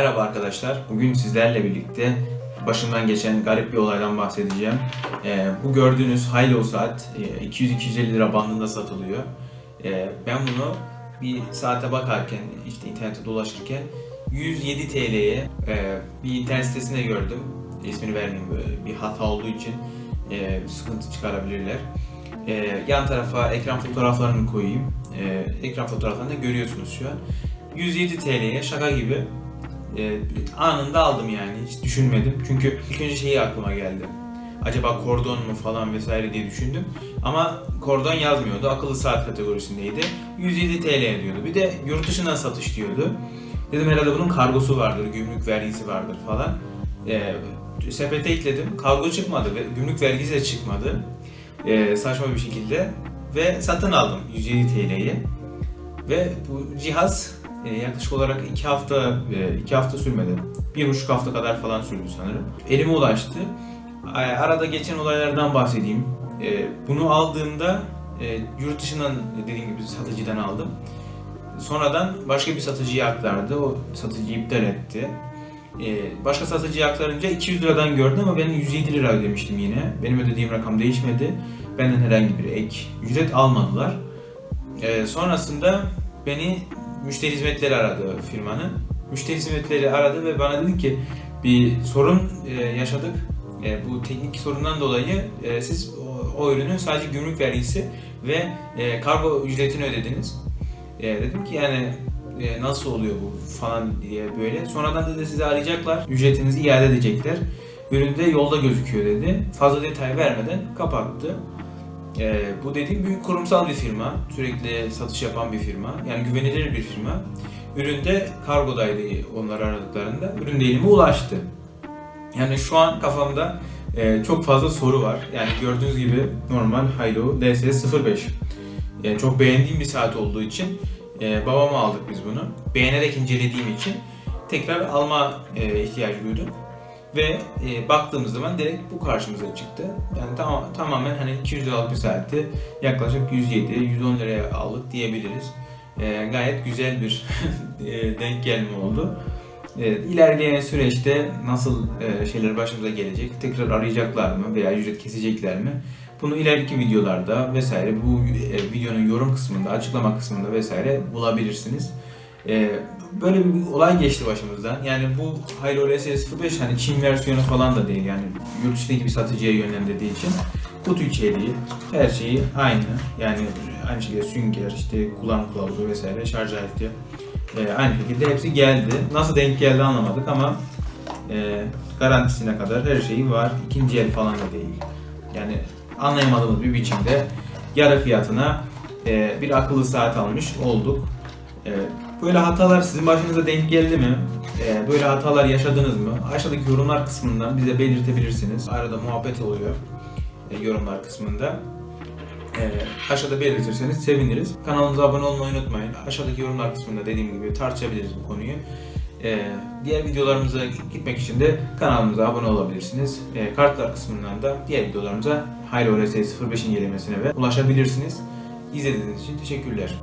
Merhaba arkadaşlar. Bugün sizlerle birlikte başımdan geçen garip bir olaydan bahsedeceğim. Ee, bu gördüğünüz Hilo saat e, 200-250 lira bandında satılıyor. Ee, ben bunu bir saate bakarken, işte internette dolaşırken 107 TL'ye e, bir internet sitesinde gördüm. İsmini vermeyeyim böyle bir hata olduğu için e, sıkıntı çıkarabilirler. E, yan tarafa ekran fotoğraflarını koyayım. Ekran fotoğraflarında görüyorsunuz şu an. 107 TL'ye şaka gibi e, anında aldım yani hiç düşünmedim. Çünkü ilk önce şeyi aklıma geldi. Acaba kordon mu falan vesaire diye düşündüm. Ama kordon yazmıyordu. Akıllı saat kategorisindeydi. 107 TL diyordu. Bir de yurt dışından satış diyordu. Dedim herhalde bunun kargosu vardır, gümrük vergisi vardır falan. E, sepete ekledim. Kargo çıkmadı ve gümrük vergisi de çıkmadı. E, saçma bir şekilde. Ve satın aldım 107 TL'ye. Ve bu cihaz e, yaklaşık olarak iki hafta e, iki hafta sürmedi. Bir buçuk hafta kadar falan sürdü sanırım. Elime ulaştı. Arada geçen olaylardan bahsedeyim. E, Bunu aldığımda e, yurt dışından dediğim gibi satıcıdan aldım. Sonradan başka bir satıcıya aktardı. O satıcı iptal etti. E, Başka satıcıya aktarınca 200 liradan gördüm ama ben 107 lira ödemiştim yine. Benim ödediğim rakam değişmedi. Benden herhangi bir ek ücret almadılar. Sonrasında beni müşteri hizmetleri aradı firmanın. Müşteri hizmetleri aradı ve bana dedi ki bir sorun e, yaşadık. E, bu teknik sorundan dolayı e, siz o, ürünün sadece gümrük vergisi ve kargo ücretini ödediniz. Dedim ki yani nasıl oluyor bu falan diye böyle. Sonradan dedi sizi arayacaklar, ücretinizi iade edecekler. Üründe yolda gözüküyor dedi. Fazla detay vermeden kapattı. Ee, bu dediğim büyük kurumsal bir firma. Sürekli satış yapan bir firma. Yani güvenilir bir firma. Üründe kargodaydı onlar aradıklarında. Ürün de elime ulaştı. Yani şu an kafamda e, çok fazla soru var. Yani gördüğünüz gibi normal Hilo LS05. E, çok beğendiğim bir saat olduğu için e, babama aldık biz bunu. Beğenerek incelediğim için tekrar alma e, ihtiyacı duydum. Ve e, baktığımız zaman direkt bu karşımıza çıktı. Yani tam, tamamen hani 200 liralık bir saati yaklaşık 107-110 liraya aldık diyebiliriz. E, gayet güzel bir e, denk gelme oldu. E, ilerleyen süreçte nasıl e, şeyler başımıza gelecek, tekrar arayacaklar mı veya ücret kesecekler mi? Bunu ileriki videolarda vesaire bu e, videonun yorum kısmında, açıklama kısmında vesaire bulabilirsiniz. Ee, böyle bir olay geçti başımızdan. Yani bu Hilo LS05 hani Çin versiyonu falan da değil yani yurt dışındaki bir satıcıya yönlendirdiği için kutu içeriği her şeyi aynı. Yani aynı şekilde sünger, işte kullanım kılavuzu vesaire, şarj aleti ee, aynı şekilde hepsi geldi. Nasıl denk geldi anlamadık ama e, garantisine kadar her şeyi var. İkinci el falan da değil. Yani anlayamadığımız bir biçimde yarı fiyatına e, bir akıllı saat almış olduk. E, Böyle hatalar sizin başınıza denk geldi mi? Ee, böyle hatalar yaşadınız mı? Aşağıdaki yorumlar kısmından bize belirtebilirsiniz. Arada muhabbet oluyor e, yorumlar kısmında. Ee, aşağıda belirtirseniz seviniriz. Kanalımıza abone olmayı unutmayın. Aşağıdaki yorumlar kısmında dediğim gibi tartışabiliriz bu konuyu. Ee, diğer videolarımıza gitmek için de kanalımıza abone olabilirsiniz. Ee, kartlar kısmından da diğer videolarımıza Hayro RS 05 incelemesine ve ulaşabilirsiniz. İzlediğiniz için teşekkürler.